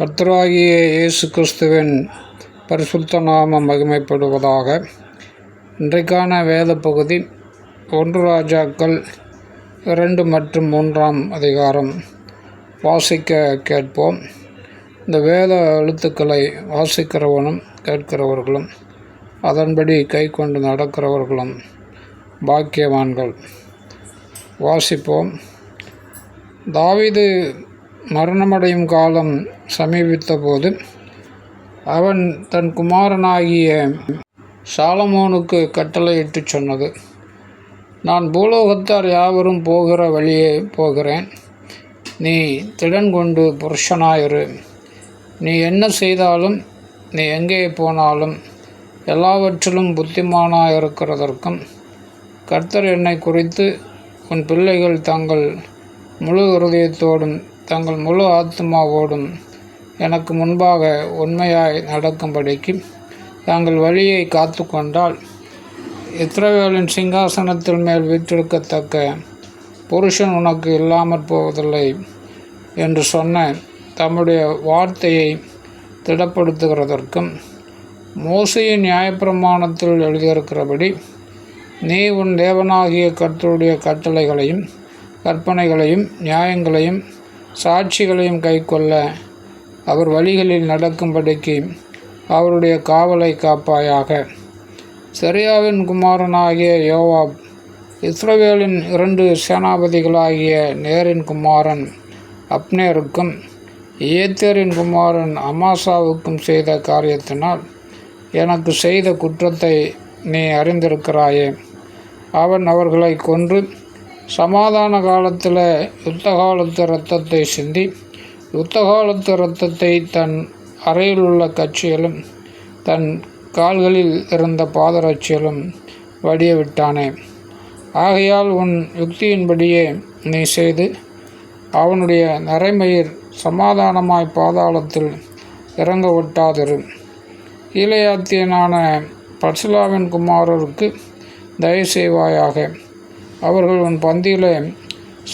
கர்த்தராகிய இயேசு கிறிஸ்துவின் பரிசுத்த நாமம் மகிமைப்படுவதாக. இன்றைக்கான வேத பகுதி ஒன்று ராஜாக்கள் இரண்டு மற்றும் மூன்றாம் அதிகாரம். வாசிக்க கேட்போம். இந்த வேத எழுத்துக்களை வாசிக்கிறவனும் கேட்கிறவர்களும் அதன்படி கை கொண்டு நடக்கிறவர்களும் பாக்கியவான்கள். வாசிப்போம். தாவீது மரணமடையும் காலம் சமீபித்தபோது அவன் தன் குமாரனாகிய சாலமோனுக்கு கட்டளையிட்டு சொன்னது நான் பூலோகத்தார் யாவரும் போகிற வழியே போகிறேன். நீ திடன் கொண்டு புருஷனாயிரு. நீ என்ன செய்தாலும் நீ எங்கே போனாலும் எல்லாவற்றிலும் புத்திமானாக இருக்கிறதற்கும் கர்த்தர் என்னை குறித்து உன் பிள்ளைகள் தங்கள் முழு இருதயத்தோடும் தங்கள் முழு ஆத்மாவோடும் எனக்கு முன்பாக உண்மையாய் நடக்கும்படிக்கு தாங்கள் வழியை காத்து கொண்டால் இத்ரவேலின் சிங்காசனத்தில் மேல் வீற்றிருக்கத்தக்க புருஷன் உனக்கு இல்லாமற் போவதில்லை என்று சொன்ன தம்முடைய வார்த்தையை திடப்படுத்துகிறதற்கும் மோசையின் நியாயப்பிரமாணத்தில் எழுதியிருக்கிறபடி நீ உன் தேவனாகிய கர்த்தருடைய கட்டளைகளையும் கற்பனைகளையும் நியாயங்களையும் சாட்சிகளையும் கைக்கொள்ள அவர் வழிகளில் நடக்கும்படிக்கு அவருடைய காவலை காப்பாயாக. செரியாவின் குமாரனாகிய யோவாப் இஸ்ரவேலின் இரண்டு சேனாபதிகளாகிய நேரின் குமாரன் அப்னேருக்கும் ஏத்தேரின் குமாரன் அமாசாவுக்கும் செய்த காரியத்தினால் எனக்கு செய்த குற்றத்தை நீ அறிந்திருக்கிறாயே. அவன் அவர்களை கொன்று சமாதான காலத்தில் யுத்த காலத்து இரத்தத்தை சிந்தி யுத்த காலத்து இரத்தத்தை தன் அறையில் உள்ள கட்சியிலும் தன் கால்களில் இருந்த பாதரட்சியிலும் வடிய விட்டானே. ஆகையால் உன் யுக்தியின்படியே நீ செய்து அவனுடைய நரைமயிர் சமாதானமாய் பாதாளத்தில் இறங்க விட்டாதிரு ஈலையாத்தியனான பர்சுலாவின் குமாரருக்கு தயவு செய்வாயாக. அவர்கள் உன் பந்தியிலே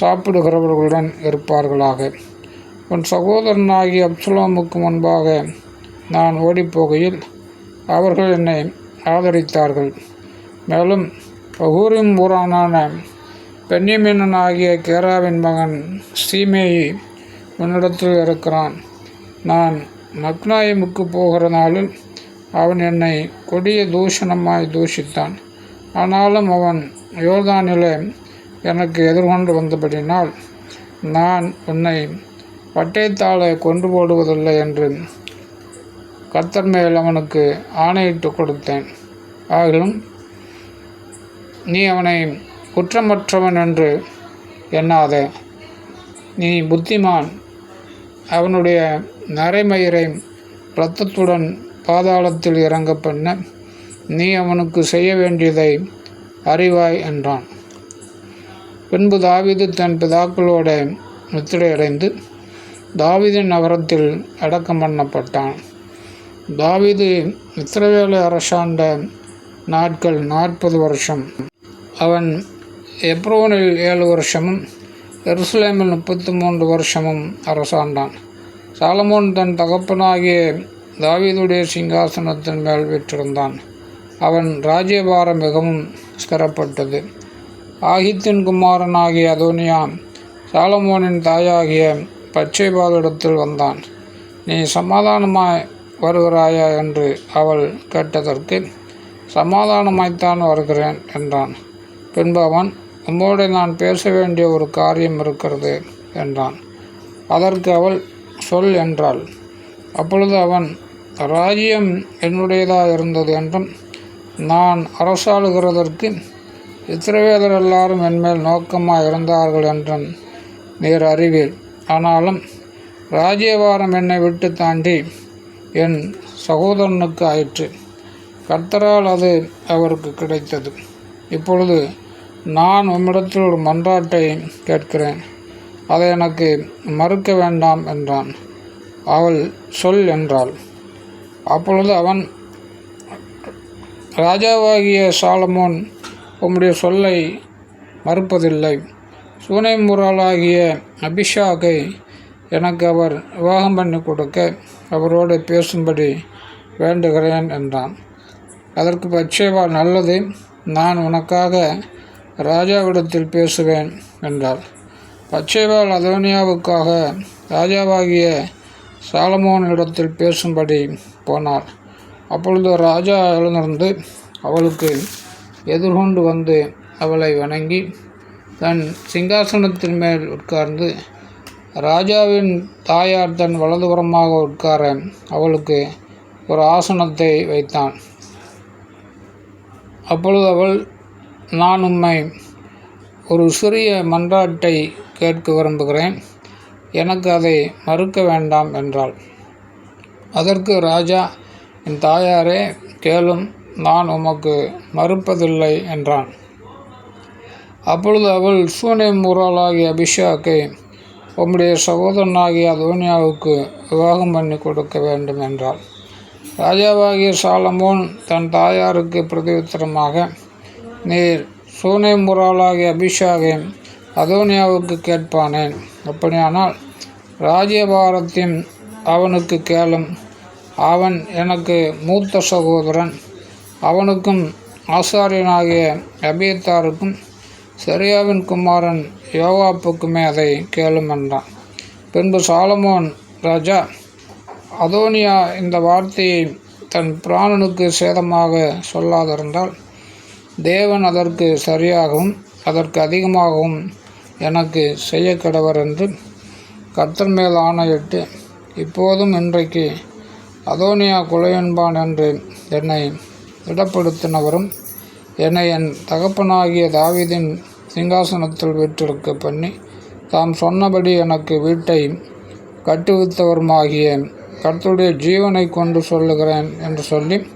சாப்பிடுகிறவர்களுடன் இருப்பார்களாக. உன் சகோதரனாகிய அப்சுலாமுக்கு முன்பாக நான் ஓடிப்போகையில் அவர்கள் என்னை ஆதரித்தார்கள். மேலும் ஊரின் ஊரானான பென்னிமீனன் ஆகிய கேராவின் மகன் சீமேயி உன்னிடத்தில் இருக்கிறான். நான் மக்னாயமுக்கு போகிற நாளில் அவன் என்னை கொடிய தூஷணமாய் தூஷித்தான். ஆனாலும் அவன் யோர்தானில் எனக்கு எதிர்கொண்டு வந்தபடினால் நான் உன்னை பட்டயத்தால் கொண்டு போடுவதில்லை என்று கர்த்தர் மேல் அவனுக்கு ஆணையிட்டு கொடுத்தேன். ஆகிலும் நீ அவனை குற்றமற்றவன் என்று எண்ணாத. நீ புத்திமான். அவனுடைய நரைமயிரை இரத்தத்துடன் பாதாளத்தில் இறங்க பண்ண நீ அவனுக்கு செய்ய வேண்டியதை அறிவாய் என்றான். பின்பு தாவிது தன் பிதாக்களோட முத்திரையடைந்து தாவிதின் நகரத்தில் அடக்கம் பண்ணப்பட்டான். தாவிது இஸ்ரவேலை அரசாண்ட நாட்கள் நாற்பது வருஷம். அவன் எப்ரோனில் ஏழு வருஷமும் எருசலேமில் முப்பத்தி மூன்று வருஷமும் அரசாண்டான். சாலமோன் தன் தகப்பனாகிய தாவீதுடைய சிங்காசனத்தின் மேல் விற்றிருந்தான். அவன் ராஜ்யபாரம் மிகவும் ஸ்திரப்பட்டது ஆகித்தின் குமாரனாகிய அதோனியா சாலமோனின் தாயாகிய பச்சைபாலிடத்தில் வந்தான். நீ சமாதானமாய் வருகிறாயா என்று அவள் கேட்டதற்கு சமாதானமாய்த்தான் வருகிறேன் என்றான். பின்பு அவன் உம்மோடு நான் பேச வேண்டிய ஒரு காரியம் இருக்கிறது என்றான். அதற்கு அவள் சொல் என்றாள். அப்பொழுது அவன் ராஜ்யம் என்னுடையதாக இருந்தது என்றும் நான் அரசாளுகிறதற்கு இத்திரவேதர் எல்லாரும் என்மேல் நோக்கமாக இருந்தார்கள் என்றும் நீர் அறிவீர் ஆனாலும் ராஜ்யவாரம் என்னை விட்டு தாண்டி என் சகோதரனுக்கு ஆயிற்று. கர்த்தரால் அது அவருக்கு கிடைத்தது. இப்பொழுது நான் உம்மிடத்தில் ஒரு மன்றாட்டை கேட்கிறேன். அதை எனக்கு மறுக்க வேண்டாம் என்றான். அவள் சொல் என்றாள். அப்பொழுது அவன் ராஜாவாகிய சாலமோன் உம்முடைய சொல்லை மறுப்பதில்லை. சூனை சூனைமுறாளாகிய அபிஷாகை எனக்கு அவர் விவாகம் பண்ணி கொடுக்க அவரோடு பேசும்படி வேண்டுகிறேன் என்றான். அதற்கு பச்சைவா நல்லது நான் உனக்காக ராஜாவிடத்தில் பேசுவேன் என்றார் பச்சைவாள் அதோனியாவுக்காக ராஜாவாகிய சாலமோனிடத்தில் பேசும்படி போனார் அப்பொழுது ராஜா எழுந்திருந்து அவளுக்கு எதிர்கொண்டு வந்து அவளை வணங்கி தன் சிங்காசனத்தின் மேல் உட்கார்ந்து ராஜாவின் தாயார் தன் வலதுபுறமாக உட்கார அவளுக்கு ஒரு ஆசனத்தை வைத்தான். அப்பொழுது அவள் நான் உம்மை ஒரு சிறிய மன்றாட்டை கேட்க விரும்புகிறேன். எனக்கு அதை மறுக்க வேண்டாம் என்றாள். அதற்கு ராஜா என் தாயாரே கேளும் நான் உமக்கு மறுப்பதில்லை என்றான். அப்பொழுது அவள் சூனேம் ஊராளாகிய அபிஷாக்கை உம்முடைய சகோதரனாகிய அதோனியாவுக்கு விவாகம் பண்ணி கொடுக்க வேண்டும் என்றாள். ராஜாவாகிய சாலமோன் தன் தாயாருக்கு பிரதியுத்தரமாக நீர் சூனேம் ஊராளாகிய அபிஷாகை அதோனியாவுக்கு கேட்பானேன்? அப்படியானால் ராஜ்யபாரத்தையும் அவனுக்கு கேளும். அவன் எனக்கு மூத்த சகோதரன். அவனுக்கும் ஆசாரியனாகிய அபியத்தாருக்கும் சரியாவின் குமாரன் யோகாப்புக்குமே அதை கேளும் என்றான். பின்பு சாலமோன் ராஜா அதோனியா இந்த வார்த்தையை தன் பிராணனுக்கு சேதமாக சொல்லாதிருந்தால் தேவன் அதற்கு சரியாகவும் அதற்கு அதிகமாகவும் எனக்கு செய்ய கிடவர் என்று கர்த்தர் மேல் ஆணையிட்டு இப்போதும் இன்றைக்கு அதோனியா குலையன்பான் என்று என்னை இடப்படுத்தினவரும் என்னை என் தகப்பனாகிய தாவிதின் சிங்காசனத்தில் வீட்டிற்கு பண்ணி தாம் சொன்னபடி எனக்கு வீட்டை கட்டுவித்தவருமாகிய கர்த்தருடைய ஜீவனை கொண்டு சொல்லுகிறேன் என்று சொல்லி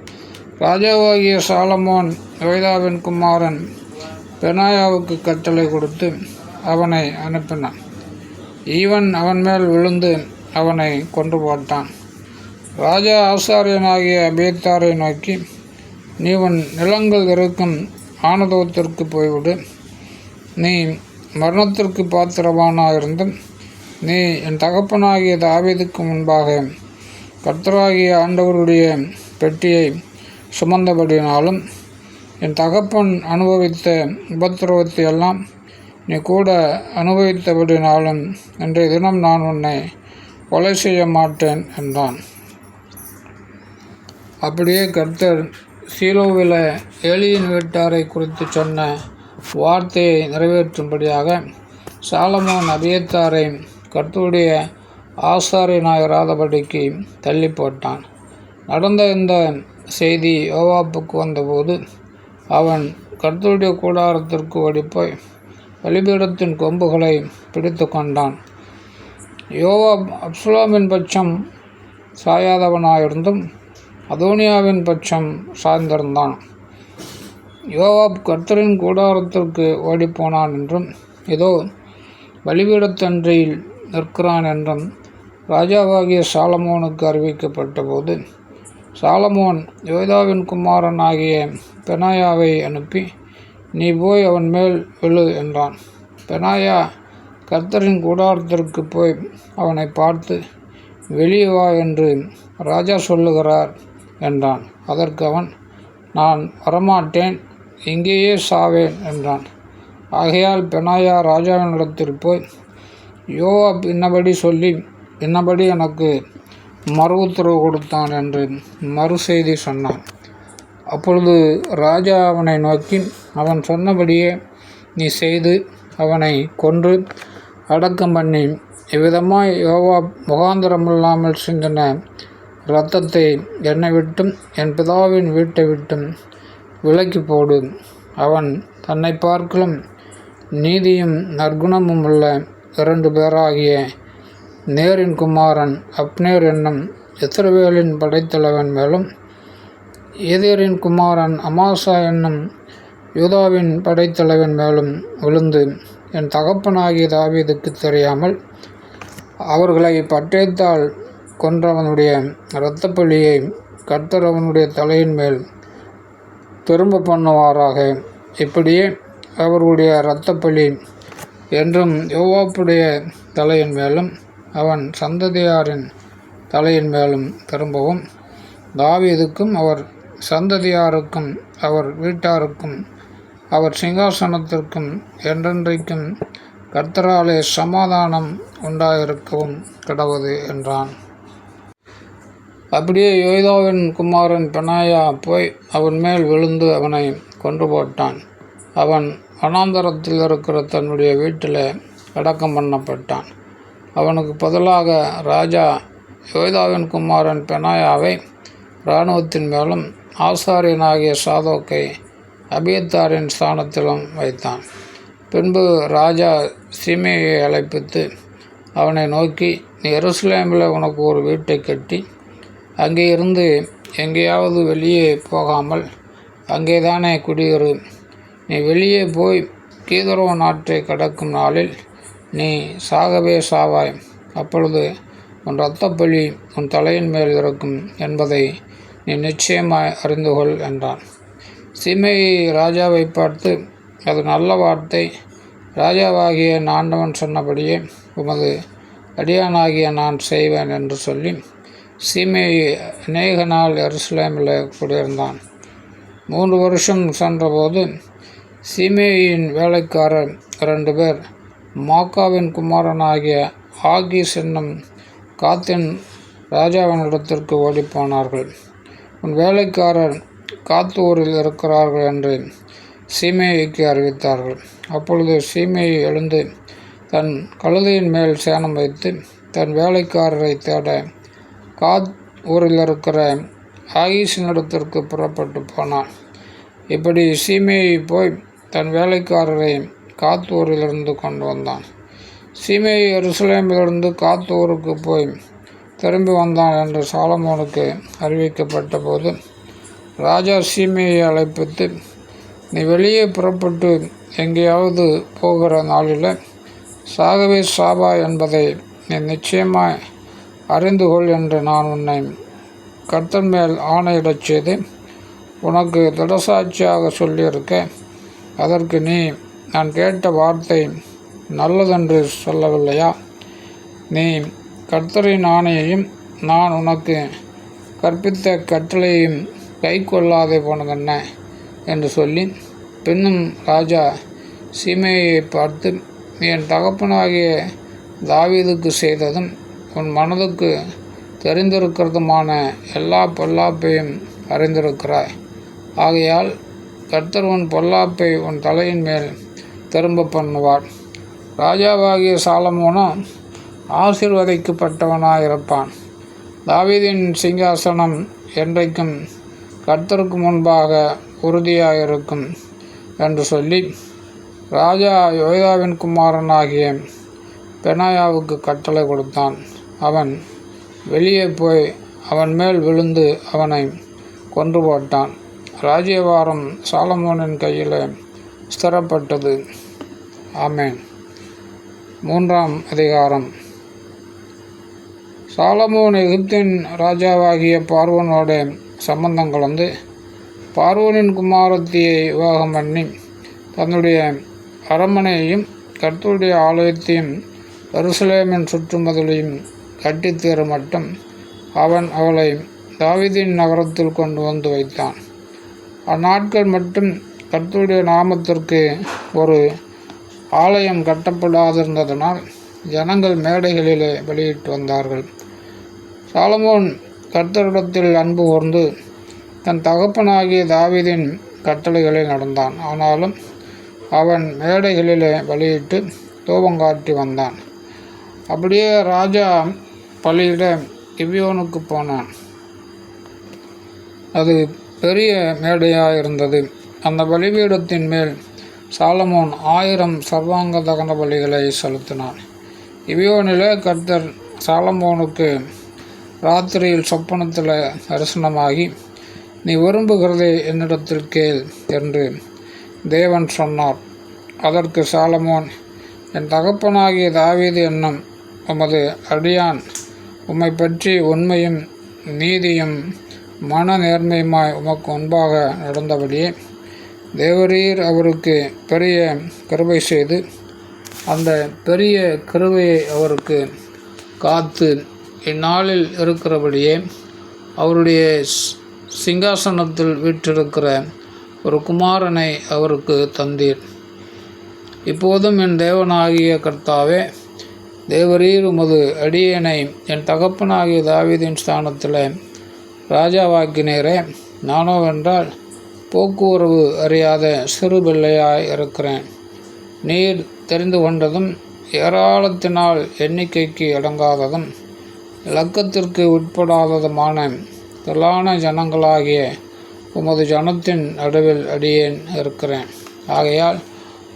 ராஜாவாகிய சாலமோன் யோய்தாவின் குமாரன் பெனாயாவுக்கு கட்டளை கொடுத்து அவனை அனுப்பினான். ஈவன் அவன் மேல் விழுந்து அவனை கொண்டு போட்டான். ராஜா ஆசாரியனாகிய அபேத்தாரை நோக்கி நீ உன் நிலங்கள் இருக்கும் ஆனதவத்திற்கு போய்விடு. நீ மரணத்திற்கு பாத்திரவானாயிருந்தும் நீ என் தகப்பனாகிய தாவீதுக்கு முன்பாக கர்த்தராகிய ஆண்டவருடைய பெட்டியை சுமந்தபடினாலும் என் தகப்பன் அனுபவித்த உபத்திரவத்தை எல்லாம் நீ கூட அனுபவித்தபடினாலும் இன்றைய தினம் நான் உன்னை கொலை செய்ய மாட்டேன் என்றான். அப்படியே கர்த்தர் சீலோவில் ஏலியின் வீட்டாரை குறித்து சொன்ன வார்த்தையை நிறைவேற்றும்படியாக சாலமோன் அபியத்தாரை கர்த்தருடைய ஆசாரியனாயிராதபடிக்கு தள்ளி போட்டான் நடந்த இந்த செய்தி யோவாப்புக்கு வந்தபோது அவன் கர்த்தருடைய கூடாரத்திற்கு ஓடிப்போய் பலிபீடத்தின் கொம்புகளை பிடித்து கொண்டான். யோவா அப்சுலாமின் பட்சம் சாயாதவனாயிருந்தும் அதோனியாவின் பட்சம் சார்ந்திருந்தான். யோவாப் கர்த்தரின் கூடாரத்திற்கு ஓடிப்போனான் என்றும் இதோ பலிபீடத்தன்றியில் நிற்கிறான் என்றும் ராஜாவாகிய சாலமோனுக்கு அறிவிக்கப்பட்ட போது சாலமோன் யோதாவின் குமாரன் ஆகிய பெனாயாவை அனுப்பி நீ போய் அவன் மேல் எழு என்றான். பெனாயா கர்த்தரின் கூடாரத்திற்கு போய் அவனை பார்த்து வெளியே வா என்று ராஜா சொல்லுகிறார். என்றான். அதற்கு அவன் நான் வரமாட்டேன் இங்கேயே சாவேன் என்றான். ஆகையால் பெனாயா ராஜாவினிடத்தில் போய் யோவாப் இன்னபடி சொல்லி இன்னபடி எனக்கு மறு உத்தரவு கொடுத்தான் என்று மறு செய்தி சொன்னான். அப்பொழுது ராஜா அவனை நோக்கி அவன் சொன்னபடியே நீ செய்து அவனை கொன்று அடக்கம் பண்ணி இவ்விதமாய் யோவா முகாந்திரமில்லாமல் சிந்தின இரத்தத்தை என்னை விட்டும் என் பிதாவின் வீட்டை விட்டும் விலக்கி போடு. அவன் தன்னை பார்க்கலும் நீதியும் நற்குணமும் உள்ள இரண்டு பேராகிய நேரின் குமாரன் அப்னேர் என்னும் இஸ்ரவேலின் படைத்தலைவன் மேலும் ஏதேரின் குமாரன் அமாசா என்னும் யூதாவின் படைத்தலைவன் மேலும் விழுந்து என் தகப்பனாகிய தாவீதுக்கு தெரியாமல் அவர்களை பட்டயத்தால் கொன்றவனுடைய இரத்தப்பள்ளியை கர்த்தர் அவனுடைய தலையின் மேல் திரும்ப பண்ணுவாராக. இப்படியே அவர்களுடைய இரத்தப்பள்ளி என்றும் யோவாப்புடைய தலையின் மேலும் அவன் சந்ததியாரின் தலையின் மேலும் திரும்பவும் தாவீதுக்கும் அவர் சந்ததியாருக்கும் அவர் வீட்டாருக்கும் அவர் சிங்காசனத்திற்கும் என்றென்றைக்கும் கர்த்தராலே சமாதானம் உண்டாயிருக்கவும் கிடவது என்றான். அப்படியே யோய்தாவின் குமாரன் பெனாயா போய் அவன் மேல் விழுந்து அவனை கொன்று போட்டான். அவன் வனாந்தரத்தில் இருக்கிற தன்னுடைய வீட்டில் அடக்கம் பண்ணப்பட்டான். அவனுக்கு பதிலாக ராஜா யோய்தாவின் குமாரன் பெனாயாவை இராணுவத்தின் மேலும் ஆசாரியனாகிய சாதோக்கை அபியத்தாரின் ஸ்தானத்திலும் வைத்தான். பின்பு ராஜா சீமையை அழைப்பித்து அவனை நோக்கி நீ எருசலேமில் உனக்கு ஒரு வீட்டை கட்டி அங்கே இருந்து எங்கேயாவது வெளியே போகாமல் அங்கேதானே குடியேறு. நீ வெளியே போய் கீதரோ நாட்டை கடக்கும் நாளில் நீ சாகவே சாவாய். அப்பொழுது உன் இரத்தப்பழி உன் தலையின் மேல் இருக்கும் என்பதை நீ நிச்சயமாய் அறிந்து கொள் என்றான். சீமையை ராஜாவை பார்த்து அது நல்ல வார்த்தை. ராஜாவாகிய ஆண்டவன் சொன்னபடியே உமது அடியானாகிய நான் செய்வேன் என்று சொல்லி சீமையை அநேக நாள் எருசலேமில் குடியிருந்தான். மூன்று வருஷம் சென்றபோது சீமேயின் வேலைக்காரர் இரண்டு பேர் மாக்காவின் குமாரனாகிய ஆகீஸ் என்னும் காத்தின் ராஜாவினிடத்திற்கு ஓடிப்போனார்கள். உன் வேலைக்காரர் காத்தூரில் இருக்கிறார்கள் என்று சீமையைக்கு அறிவித்தார்கள். அப்பொழுது சீமையை எழுந்து தன் கழுதையின் மேல் சேனம் வைத்து தன் வேலைக்காரரை தேட காத் ஊரில் இருக்கிற ஆகீசினிடத்திற்கு புறப்பட்டு போனான். இப்படி சீமையை போய் தன் வேலைக்காரரை காத்தூரிலிருந்து கொண்டு வந்தான். சீமையை எருசலேமிலிருந்து காத்தூருக்கு போய் திரும்பி வந்தான் என்று சாலமோனுக்கு அறிவிக்கப்பட்ட போது ராஜா சீமையை அழைப்பித்து நீ வெளியே புறப்பட்டு எங்கேயாவது போகிற நாளில் சாகவே சாபா என்பதை நீ நிச்சயமாக அறிந்து கொள் என்று நான் உன்னை கர்த்தன் மேல் ஆணையிடச் செய்து உனக்கு திடசாட்சியாக சொல்லியிருக்க அதற்கு நீ நான் கேட்ட வார்த்தை நல்லதென்று சொல்லவில்லையா? நீ கர்த்தரின் ஆணையையும் நான் உனக்கு கற்பித்த கட்டளையையும் கை கொள்ளாதே போனதென்ன? என்று சொல்லி பின்னும் ராஜா சீமையை பார்த்து என் தகப்பனாகிய தாவீதுக்கு செய்ததும் உன் மனதுக்கு தெரிந்திருக்கிறதுமான எல்லா பொல்லாப்பையும் அறிந்திருக்கிறாய். ஆகையால் கர்த்தர் உன் பொல்லாப்பை உன் தலையின் மேல் திரும்ப பண்ணுவார். ராஜாவாகிய சாலமோனும் ஆசிர்வதிக்கப்பட்டவனாயிருப்பான். தாவீதின் சிங்காசனம் என்றைக்கும் கர்த்தருக்கு முன்பாக உறுதியாயிருக்கும் என்று சொல்லி ராஜா யோதாவின் குமாரனாகிய பெனாயாவுக்கு கட்டளை கொடுத்தான். அவன் வெளியே போய் அவன் மேல் விழுந்து அவனை கொன்று போட்டான். ராஜ்யபாரம் சாலமோனின் கையில் ஸ்திரப்பட்டது. ஆமேன். மூன்றாம் அதிகாரம். சாலமோன் எகிப்தின் ராஜாவாகிய பார்வனோட சம்பந்தம் கலந்து பார்வனின் குமாரத்தியை விவாகம் பண்ணி தன்னுடைய அரண்மனையையும் கர்த்தருடைய ஆலயத்தையும் எருசலேமின் சுற்றுமதிலையும் கட்டித்தீர மட்டும் அவன் அவளை தாவிதின் நகரத்தில் கொண்டு வந்து வைத்தான். அந்நாட்கள் மட்டும் கர்த்தருடைய நாமத்திற்கு ஒரு ஆலயம் கட்டப்படாதிருந்ததனால் ஜனங்கள் மேடைகளிலே வெளியிட்டு வந்தார்கள். சாலமோன் கர்த்தரிடத்தில் அன்பு கூர்ந்து தன் தகப்பனாகிய தாவிதின் கட்டளைகளில் நடந்தான். ஆனாலும் அவன் மேடைகளிலே வெளியிட்டு தூபங்காட்டி வந்தான். அப்படியே ராஜா பள்ளியிட கிவியோனுக்கு போனான். அது பெரிய மேடையாக இருந்தது. அந்த பலிபீடத்தின் மேல் சாலமோன் ஆயிரம் சர்வாங்க தகன பலிகளை செலுத்தினான். இவியோனிலே கர்த்தர் சாலமோனுக்கு ராத்திரியில் சொப்பனத்தில் தரிசனமாகி நீ விரும்புகிறதை என்னிடத்தில் கேள் என்று தேவன் சொன்னார். அதற்கு சாலமோன் என் தகப்பனாகிய தாவீது என்னும் உமது அடியான் உம்மை பற்றி உண்மையும் நீதியும் மன நேர்மையுமாய் உமக்கு முன்பாக நடந்தபடியே தேவரீர் அவருக்கு பெரிய கிருபை செய்து அந்த பெரிய கிருபையை அவருக்கு காத்து இந்நாளில் இருக்கிறபடியே அவருடைய சிங்காசனத்தில் வீற்றிருக்கிற ஒரு குமாரனை அவருக்கு தந்தீர். இப்போதும் என் தேவனாகிய கர்த்தாவே தேவரீர் உமது அடியேனை என் தகப்பனாகிய தாவீதின் ஸ்தானத்தில் ராஜாவாக்கினேரே. நானோவென்றால் போக்குவரவு அறியாத சிறு பிள்ளையாய் இருக்கிறேன். நீர் தெரிந்து கொண்டதும் ஏராளத்தினால் எண்ணிக்கைக்கு அடங்காததும் இலக்கத்திற்கு உட்படாததுமான திரளான ஜனங்களாகிய உமது ஜனத்தின் நடுவில் அடியேன் இருக்கிறேன். ஆகையால்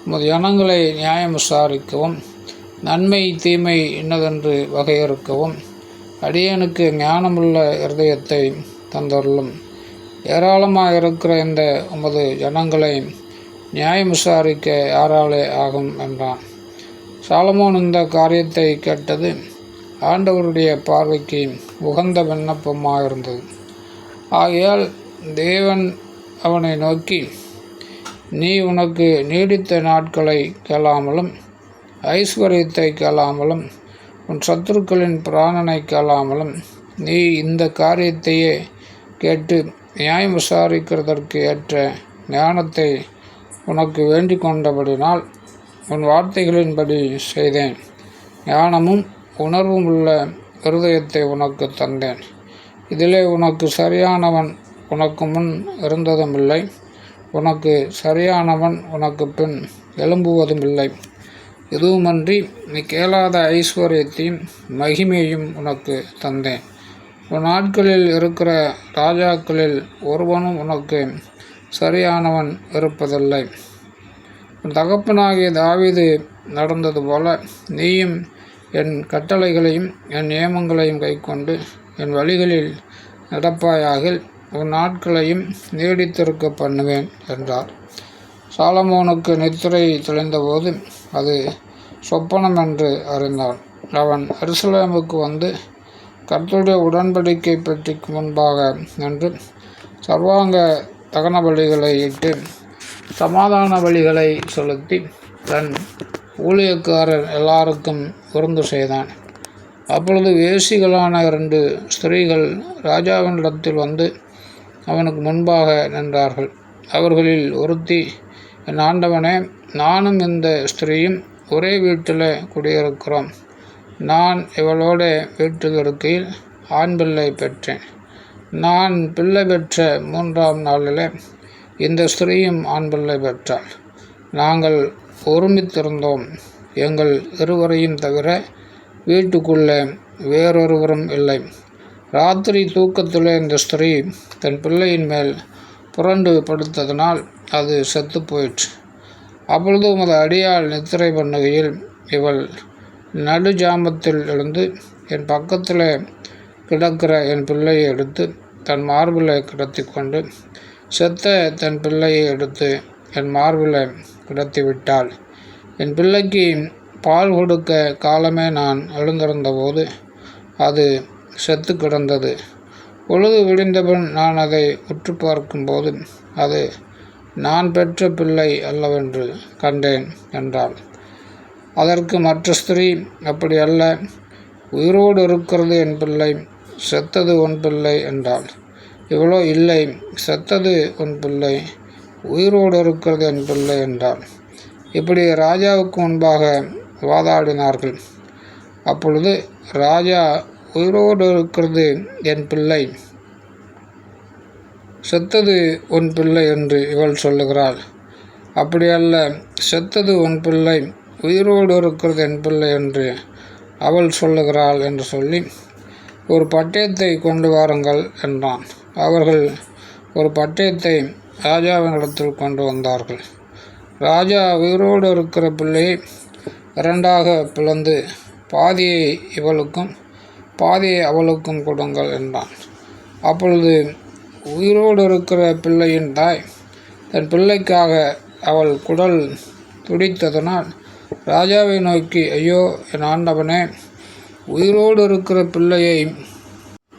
உமது ஜனங்களை நியாயம் விசாரிக்கவும் நன்மை தீமை இன்னதென்று வகையறுக்கவும். அடியனுக்கு ஞானமுள்ள இருதயத்தை தந்தருளும். ஏராளமாக இருக்கிற இந்த உமது ஜனங்களை நியாயம் விசாரிக்க யாராலே ஆகும் என்றான். சாலமோன் இந்த காரியத்தை கேட்டது ஆண்டவருடைய பார்வைக்கு உகந்த விண்ணப்பமாக இருந்தது ஆகையால் தேவன் அவனை நோக்கி நீ உனக்கு நீடித்த நாட்களை கேளாமலும் ஐஸ்வர்யத்தை கேளாமலும் உன் சத்துருக்களின் பிராணனை கேளாமலும் நீ இந்த காரியத்தையே கேட்டு நியாயம் விசாரிக்கிறதற்கு ஏற்ற ஞானத்தை உனக்கு வேண்டிக் கொண்டபடினால் உன் வார்த்தைகளின்படி செய்தேன். ஞானமும் உணர்வும் உள்ள இருதயத்தை உனக்கு தந்தேன். இதிலே உனக்கு சரியானவன் உனக்கு முன் இருந்ததும் இல்லை உனக்கு சரியானவன் உனக்கு பின் எழும்புவதும் இல்லை இதுவுமன்றி நீ கேளாத ஐஸ்வர்யத்தையும் மகிமையும் உனக்கு தந்தேன். உன் நாட்களில் இருக்கிற ராஜாக்களில் ஒருவனும் உனக்கு சரியானவன் இருப்பதில்லை. உன் தகப்பனாகிய தாவிது நடந்தது போல நீயும் என் கட்டளைகளையும் என் நியமங்களையும் கைக்கொண்டு என் வழிகளில் நடப்பாயாகில் உன் நாட்களையும் நீடித்திருக்க பண்ணுவேன் என்றார். சாலமோனுக்கு நித்திரை தெளிந்தபோது அது சொப்பனம் என்று அறிந்தான். அவன் எருசலேமுக்கு வந்து கர்த்தருடைய உடன்படிக்கை பெட்டிக்கு முன்பாக நின்று சர்வாங்க தகன பலிகளை இட்டு சமாதான பலிகளை செலுத்தி தன் ஊழியக்காரர் எல்லாருக்கும் விருந்து செய்தான். அப்பொழுது வேசிகளான இரண்டு ஸ்திரீகள் ராஜாவினிடத்தில் வந்து அவனுக்கு முன்பாக நின்றார்கள். அவர்களில் ஒருத்தி என் ஆண்டவனே நானும் இந்த ஸ்திரீயும் ஒரே வீட்டில் குடியிருக்கிறோம். நான் இவளோட வீட்டில் இருக்கையில் ஆண் பிள்ளை பெற்றேன். நான் பிள்ளை பெற்ற மூன்றாம் நாளில் இந்த ஸ்திரீயும் ஆண் பிள்ளை பெற்றாள். நாங்கள் ஒருமித்திருந்தோம். எங்கள் இருவரையும் தவிர வீட்டுக்குள்ளே வேறொருவரும் இல்லை. ராத்திரி தூக்கத்தில் இந்த ஸ்திரீ தன் பிள்ளையின் மேல் புரண்டு படுத்ததனால் அது செத்து போயிற்று. அப்பொழுது உமது அடியாள் நித்திரை பண்ணுகையில் இவள் நடு ஜாமத்தில் எழுந்து என் பக்கத்தில் கிடக்கிற என் பிள்ளையை எடுத்து தன் மார்பில் கிடத்தி கொண்டு செத்த தன் பிள்ளையை எடுத்து என் மார்பில் கிடத்தி விட்டாள். என் பிள்ளைக்கு பால் கொடுக்க காலமே நான் எழுந்திருந்தபோது அது செத்து கிடந்தது. பொழுது விடிந்தபின் நான் அதை உற்று பார்க்கும்போது அது நான் பெற்ற பிள்ளை அல்லவென்று கண்டேன் என்றாள். அதற்கு மற்ற ஸ்திரீ அப்படி அல்ல. உயிரோடு இருக்கிறது என் பிள்ளை செத்தது உன் பிள்ளை என்றாள். இவ்வளோ இல்லை செத்தது உன் பிள்ளை உயிரோடு இருக்கிறது என் பிள்ளை என்றாள். இப்படி ராஜாவுக்கு முன்பாக வாதாடினார்கள். அப்பொழுது ராஜா உயிரோடு இருக்கிறது என் பிள்ளை செத்தது உன் பிள்ளை என்று இவள் சொல்லுகிறாள். அப்படி அல்ல செத்தது உன் பிள்ளை உயிரோடு இருக்கிறது என் பிள்ளை என்று அவள் சொல்லுகிறாள் என்று சொல்லி ஒரு பட்டயத்தை கொண்டு வாருங்கள் என்றான். அவர்கள் ஒரு பட்டயத்தை ராஜாவினிடத்தில் கொண்டு வந்தார்கள். ராஜா உயிரோடு இருக்கிற பிள்ளையை இரண்டாக பிளந்து பாதியை இவளுக்கும் பாதியை அவளுக்கும் கொடுங்கள் என்றான். அப்பொழுது உயிரோடு இருக்கிற பிள்ளையின் தாய். தன் பிள்ளைக்காக அவள் குடல் துடித்ததனால் ராஜாவை நோக்கி ஐயோ என் ஆண்டவனே உயிரோடு இருக்கிற பிள்ளையை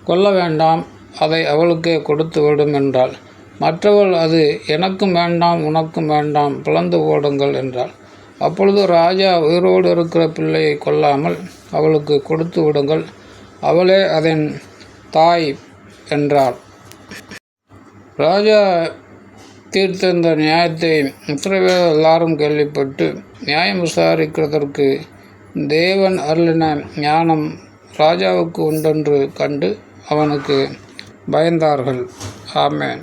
கொல்ல வேண்டாம். அதை அவளுக்கே கொடுத்து விடும் என்றாள். மற்றவள் அது எனக்கும் வேண்டாம் உனக்கும் வேண்டாம் பிளந்து ஓடுங்கள் என்றாள். அப்பொழுது ராஜா உயிரோடு இருக்கிற பிள்ளையை கொல்லாமல் அவளுக்கு கொடுத்து விடுங்கள். அவளே அதன் தாய் என்றாள். ராஜா தீர்த்த இந்த நியாயத்தை இஸ்ரவேலர் எல்லாரும் கேள்விப்பட்டு நியாயம் விசாரிக்கிறதற்கு தேவன் அருளின ஞானம் ராஜாவுக்கு உண்டென்று கண்டு அவனுக்கு பயந்தார்கள். ஆமேன்.